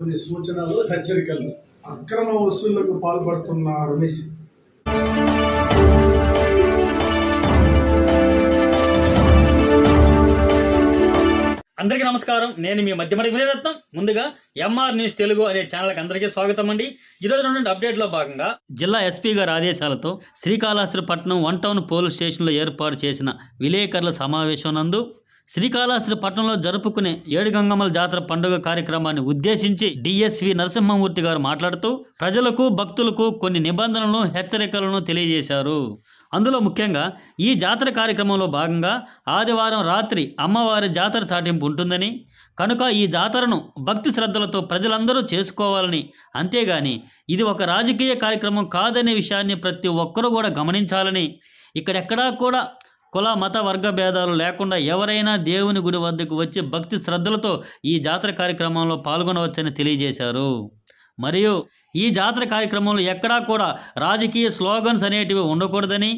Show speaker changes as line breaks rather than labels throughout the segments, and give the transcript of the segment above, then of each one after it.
కొన్ని సూచనలు హెచ్చరికలు. అక్రమ వసూళ్ళకు పాల్పడుతున్నారనేసి
అందరికీ నమస్కారం. నేను మీ మధ్యమడి వినరత్నం ముందుగా ఎంఆర్ న్యూస్ తెలుగు అనే ఛానల్కి అందరికీ స్వాగతం అండి. ఈరోజు నుండి అప్డేట్లో భాగంగా జిల్లా ఎస్పీ గారి ఆదేశాలతో శ్రీకాళహస్తిపట్నం వన్ టౌన్ పోలీస్ స్టేషన్లో ఏర్పాటు చేసిన విలేకరుల సమావేశం నందు శ్రీకాళహస్తి పట్టణంలో జరుపుకునే ఏడుగంగమ్మల జాతర పండుగ కార్యక్రమాన్ని ఉద్దేశించి డిఎస్వి నరసింహమూర్తి గారు మాట్లాడుతూ ప్రజలకు భక్తులకు కొన్ని నిబంధనలను హెచ్చరికలను తెలియజేశారు. అందులో ముఖ్యంగా ఈ జాతర కార్యక్రమంలో భాగంగా ఆదివారం రాత్రి అమ్మవారి జాతర చాటింపు ఉంటుందని కనుక ఈ జాతరను భక్తి శ్రద్ధలతో ప్రజలందరూ చేసుకోవాలని అంతేగాని ఇది ఒక రాజకీయ కార్యక్రమం కాదనే విషయాన్ని ప్రతి ఒక్కరూ కూడా గమనించాలని ఇక్కడెక్కడా కూడా కుల మత వర్గ భేదాలు లేకుండా ఎవరైనా దేవుని గుడి వద్దకు వచ్చి భక్తి శ్రద్ధలతో ఈ జాతర కార్యక్రమంలో పాల్గొనవచ్చని తెలియజేశారు. మరియు ఈ జాతర కార్యక్రమంలో ఎక్కడా కూడా రాజకీయ స్లోగన్స్ అనేటివి ఉండకూడదని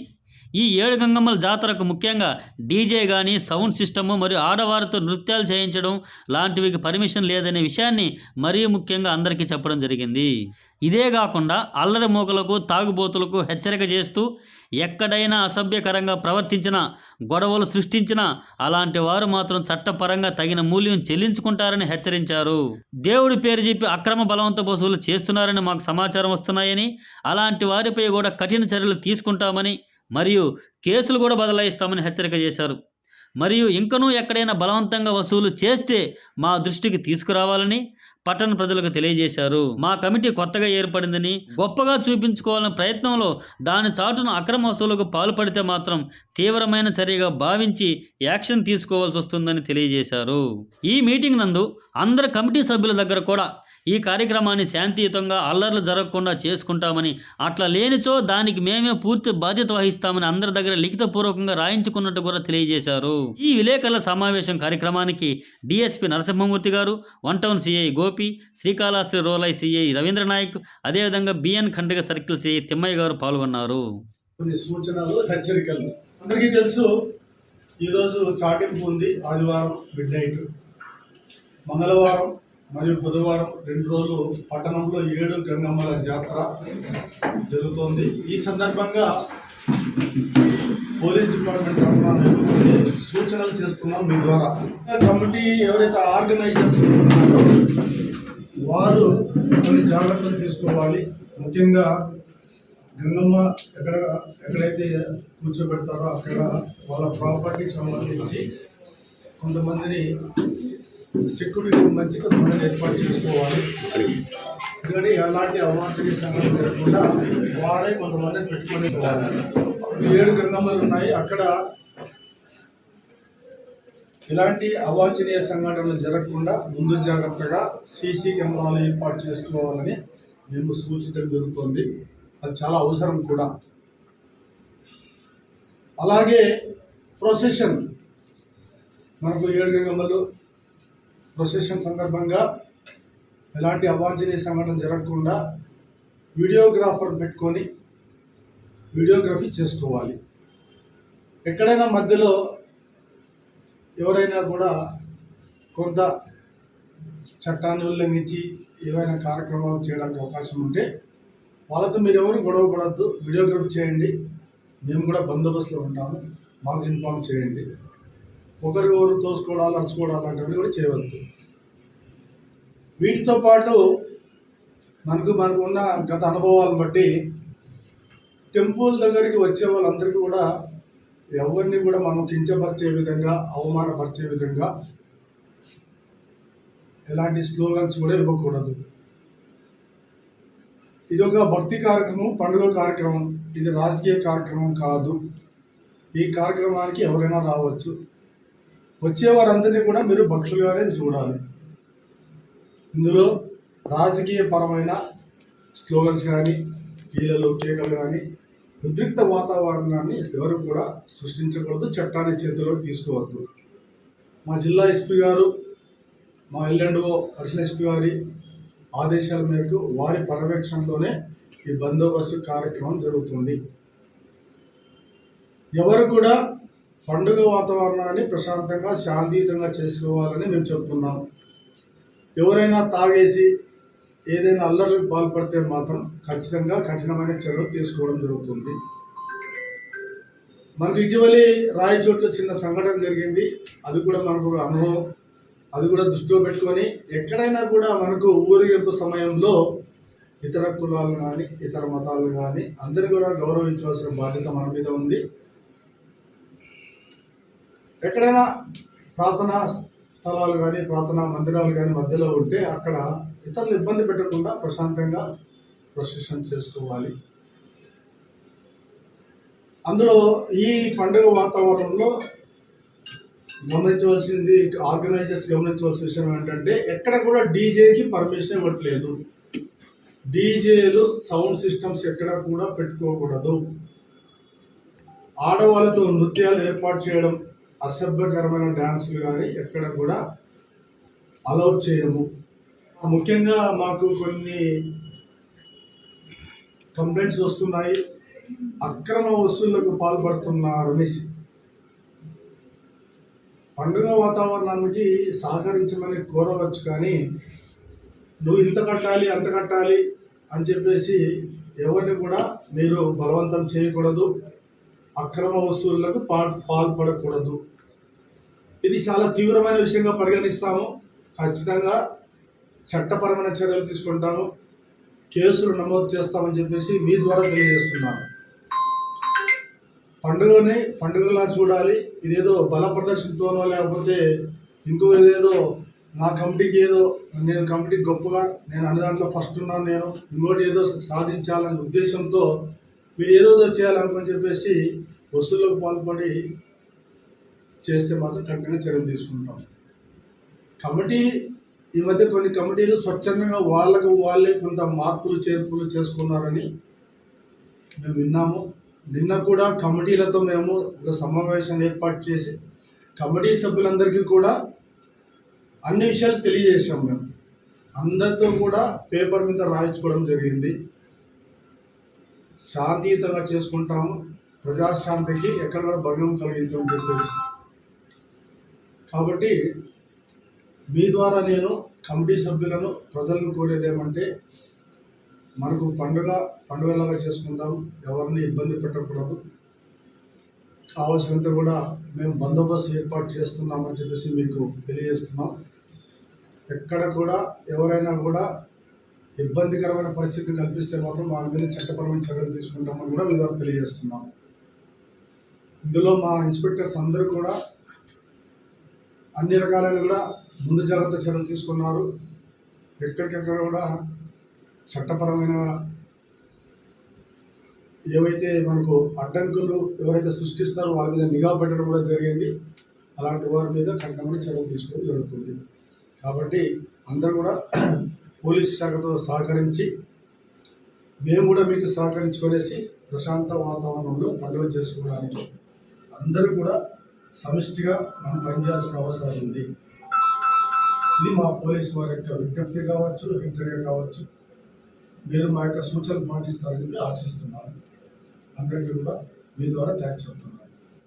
ఈ ఏడు గంగమ్మల జాతరకు ముఖ్యంగా డీజే కానీ సౌండ్ సిస్టము మరియు ఆడవారితో నృత్యాలు చేయించడం లాంటివికి పర్మిషన్ లేదనే విషయాన్ని మరీ ముఖ్యంగా అందరికీ చెప్పడం జరిగింది. ఇదే కాకుండా అల్లరి మూకలకు తాగుబోతులకు హెచ్చరిక చేస్తూ ఎక్కడైనా అసభ్యకరంగా ప్రవర్తించినా గొడవలు సృష్టించినా అలాంటి వారు మాత్రం చట్టపరంగా తగిన మూల్యం చెల్లించుకుంటారని హెచ్చరించారు. దేవుడి పేరు చెప్పి అక్రమ బలవంత వసూలు చేస్తున్నారని మాకు సమాచారం వస్తున్నాయని అలాంటి వారిపై కూడా కఠిన చర్యలు తీసుకుంటామని మరియు కేసులు కూడా బదలాయిస్తామని హెచ్చరిక చేశారు. మరియు ఇంకనూ ఎక్కడైనా బలవంతంగా వసూలు చేస్తే మా దృష్టికి తీసుకురావాలని పట్టణ ప్రజలకు తెలియజేశారు. మా కమిటీ కొత్తగా ఏర్పడిందని గొప్పగా చూపించుకోవాలనే ప్రయత్నంలో దాని చాటును అక్రమ వసూలుకు పాల్పడితే మాత్రం తీవ్రమైన చర్యగా భావించి యాక్షన్ తీసుకోవాల్సి వస్తుందని తెలియజేశారు. ఈ మీటింగ్ నందు అందరు కమిటీ సభ్యుల దగ్గర కూడా ఈ కార్యక్రమాన్ని శాంతియుతంగా అల్లర్లు జరగకుండా చేసుకుంటామని అట్లా లేనిచో దానికి మేమే పూర్తి బాధ్యత వహిస్తామని అందరి దగ్గర లిఖితపూర్వకంగా రాయించుకున్నట్టు కూడా తెలియజేశారు. ఈ విలేకరుల సమావేశం కార్యక్రమానికి డిఎస్పి నరసింహమూర్తి గారు one town CI Gopi Srikalahasti రోలై CI Ravindra Naik అదేవిధంగా B N Kandriga circle CI Thimmaiah గారు పాల్గొన్నారు.
కొన్ని సూచనలు హెచ్చరికలు. అందరికీ తెలుసు ఈరోజు చాటింపు ఉంది ఆదివారం మిడ్ నైట్. మంగళవారం మరియు బుధవారం రెండు రోజులు పట్టణంలో ఏడు గంగమ్మల జాతర జరుగుతోంది. ఈ సందర్భంగా పోలీస్ డిపార్ట్మెంట్ తరఫున మేము కొన్ని సూచనలు చేస్తున్నాం మీ ద్వారా. కమిటీ ఎవరైతే ఆర్గనైజ్ చేస్తున్నారో వారు కొన్ని జాగ్రత్తలు తీసుకోవాలి. ముఖ్యంగా గంగమ్మ ఎక్కడ ఎక్కడైతే కూర్చోబెడతారో అక్కడ వాళ్ళ ప్రాపర్టీ సంబంధించి కొంతమందిని సెక్యూరిటీ సంబంధించి కొంతమంది ఏర్పాటు చేసుకోవాలి. ఎందుకంటే ఎలాంటి అవాంఛనీయ సంఘటన జరగకుండా వారే కొంతమంది పెట్టుకొని ఏడు గంగమ్మలు ఉన్నాయి. అక్కడ ఇలాంటి అవాంఛనీయ సంఘటనలు జరగకుండా ముందు జాగ్రత్తగా సీసీ కెమెరాలు ఏర్పాటు చేసుకోవాలని మేము సూచించడం జరుగుతుంది అది చాలా అవసరం కూడా. అలాగే ప్రొసెషన్. మనకు ఏడు గంగమ్మలు ప్రొసెషన్ సందర్భంగా ఎలాంటి అవాంఛనీయ సంఘటన జరగకుండా వీడియోగ్రాఫర్ పెట్టుకొని వీడియోగ్రఫీ చేసుకోవాలి. ఎక్కడైనా మధ్యలో ఎవరైనా కూడా కొంత చట్టాన్ని ఉల్లంఘించి ఏవైనా కార్యక్రమాలు చేయడానికి అవకాశం ఉంటే వాళ్ళతో మీరు ఎవరు గొడవ పడద్దు వీడియోగ్రఫీ చేయండి. మేము కూడా బందోబస్తులో ఉంటాము మాకు ఇన్ఫామ్ చేయండి. ఒకరి ఎవరు తోసుకోవడాలు అరుచుకోవడాలు లాంటివి కూడా చేయవద్దు. వీటితో పాటు మనకు మనకు ఉన్న గత అనుభవాలను బట్టి టెంపుల్ దగ్గరికి వచ్చే వాళ్ళందరికీ కూడా ఎవరిని కూడా మనం కించపరిచే విధంగా అవమానపరిచే విధంగా ఎలాంటి స్లోగన్స్ కూడా ఇవ్వకూడదు. ఇది ఒక భక్తి కార్యక్రమం పండుగ కార్యక్రమం. ఇది రాజకీయ కార్యక్రమం కాదు. ఈ కార్యక్రమానికి ఎవరైనా రావచ్చు. వచ్చేవారందరినీ కూడా మీరు భక్తులుగానే చూడాలి. ఇందులో రాజకీయ పరమైన స్లోగన్స్ కానీ ఈలలో కేకలు కానీ ఉద్రిక్త వాతావరణాన్ని ఎవరు కూడా సృష్టించకూడదు చట్టాన్ని చేతిలోకి తీసుకోవద్దు. మా జిల్లా ఎస్పీ గారు మా ఎల్ఎండ్ఓ అడిషనల్ ఎస్పీ గారి ఆదేశాల మేరకు వారి పర్యవేక్షణలోనే ఈ బందోబస్తు కార్యక్రమం జరుగుతుంది. ఎవరు కూడా పండుగ వాతావరణాన్ని ప్రశాంతంగా శాంతియుతంగా చేసుకోవాలని మేము చెప్తున్నాం. ఎవరైనా తాగేసి ఏదైనా అల్లర్లకు పాల్పడితే మాత్రం ఖచ్చితంగా కఠినమైన చర్యలు తీసుకోవడం జరుగుతుంది. మనకు ఇటీవలి రాయచోట్ల చిన్న సంఘటన జరిగింది. అది కూడా మనకు అనుభవం. అది కూడా దృష్టిలో పెట్టుకొని ఎక్కడైనా కూడా మనకు ఊరేగింపు సమయంలో ఇతర కులాలు కానీ ఇతర మతాలు కానీ అందరినీ కూడా గౌరవించవలసిన బాధ్యత మన మీద ఉంది. ఎక్కడైనా ప్రార్థనా స్థలాలు కానీ ప్రార్థనా మందిరాలు కానీ మధ్యలో ఉంటే అక్కడ ఇతరులు ఇబ్బంది పెట్టకుండా ప్రశాంతంగా ప్రొసెషన్ చేసుకోవాలి. అందులో ఈ పండుగ వాతావరణంలో గమనించవలసింది ఆర్గనైజర్స్ గమనించవలసిన విషయం ఏంటంటే ఎక్కడ కూడా డీజేకి పర్మిషన్ ఇవ్వట్లేదు. డీజేలు సౌండ్ సిస్టమ్స్ ఎక్కడ కూడా పెట్టుకోకూడదు. ఆడవాళ్ళతో నృత్యాలు ఏర్పాటు చేయడం అసభ్యకరమైన డ్యాన్సులు కానీ ఎక్కడ కూడా అలౌ చేయము. ముఖ్యంగా మాకు కొన్ని కంప్లైంట్స్ వస్తున్నాయి. అక్రమ వసూళ్ళకు పాల్పడుతున్నారు పండుగ వాతావరణానికి సహకరించమని కోరవచ్చు కానీ నువ్వు ఇంత కట్టాలి అంత కట్టాలి అని చెప్పేసి ఎవరిని కూడా మీరు బలవంతం చేయకూడదు. అక్రమ వస్తువులకు పా పాల్పడకూడదు. ఇది చాలా తీవ్రమైన విషయంగా పరిగణిస్తాము. ఖచ్చితంగా చట్టపరమైన చర్యలు తీసుకుంటాము. కేసులు నమోదు చేస్తామని చెప్పేసి మీ ద్వారా తెలియజేస్తున్నాను. పండుగని పండుగలా చూడాలి. ఇదేదో బల ప్రదర్శనతోనో లేకపోతే ఇంకో ఏదేదో నా కమిటీకి ఏదో నేను కమిటీ గొప్పగా నేను అన్ని దాంట్లో ఫస్ట్ ఉన్నాను నేను. ఇంకోటి ఏదో సాధించాలనే ఉద్దేశంతో మీరు ఏదో చేయాలనుకుని చెప్పేసి వసూళ్ళకు పాల్పడి చేస్తే మాత్రం కఠినంగా చర్యలు తీసుకుంటాం. కమిటీ ఈ మధ్య కొన్ని కమిటీలు స్వచ్ఛందంగా వాళ్ళకు వాళ్ళే కొంత మార్పులు చేర్పులు చేసుకున్నారని మేము విన్నాము. నిన్న కూడా కమిటీలతో మేము ఒక సమావేశాన్ని ఏర్పాటు చేసి కమిటీ సభ్యులందరికీ కూడా అన్ని విషయాలు తెలియజేశాం మేము. అందరితో కూడా పేపర్ మీద రాయించుకోవడం జరిగింది. శాంతియుతంగా చేసుకుంటాము. ప్రజాశాంతికి ఎక్కడ కూడా భంగం కలిగించమని చెప్పేసి. కాబట్టి మీ ద్వారా నేను కమిటీ సభ్యులను ప్రజలను కోరేదేమంటే మనకు పండుగ పండుగలాగా చేసుకుందాం ఎవరిని ఇబ్బంది పెట్టకూడదు. కావాల్సినంత కూడా మేము బందోబస్తు ఏర్పాటు చేస్తున్నామని చెప్పేసి మీకు తెలియజేస్తున్నాం. ఎక్కడ కూడా ఎవరైనా కూడా ఇబ్బందికరమైన పరిస్థితిని కల్పిస్తే మాత్రం వారి మీద చట్టపరమైన చర్యలు తీసుకుంటామని కూడా మీ ద్వారా తెలియజేస్తున్నాం. ఇందులో మా ఇన్స్పెక్టర్స్ అందరూ కూడా అన్ని రకాలైన కూడా ముందు జాగ్రత్త చర్యలు తీసుకున్నారు. ఎక్కడికెక్కడ కూడా చట్టపరమైన ఏవైతే మనకు అడ్డంకులు ఎవరైతే సృష్టిస్తారో వారి మీద నిఘా పెట్టడం కూడా జరిగింది. అలాంటి వారి మీద కఠినమైన చర్యలు తీసుకోవడం జరుగుతుంది. కాబట్టి అందరూ కూడా పోలీస్ శాఖతో సహకరించి మేము కూడా మీకు సహకరించుకునేసి ప్రశాంత వాతావరణంలో పండుగ చేసుకోవడానికి అందరూ కూడా సమిష్టిగా మనం పనిచేయాల్సిన అవసరం ఉంది. ఇది మా పోలీసు వారి యొక్క విజ్ఞప్తి కావచ్చు హెచ్చరిక కావచ్చు. మీరు మా యొక్క సూచనలు పాటిస్తారని చెప్పి ఆశిస్తున్నాను. అందరికీ కూడా మీ ద్వారా థ్యాంక్స్ చెప్తున్నాను.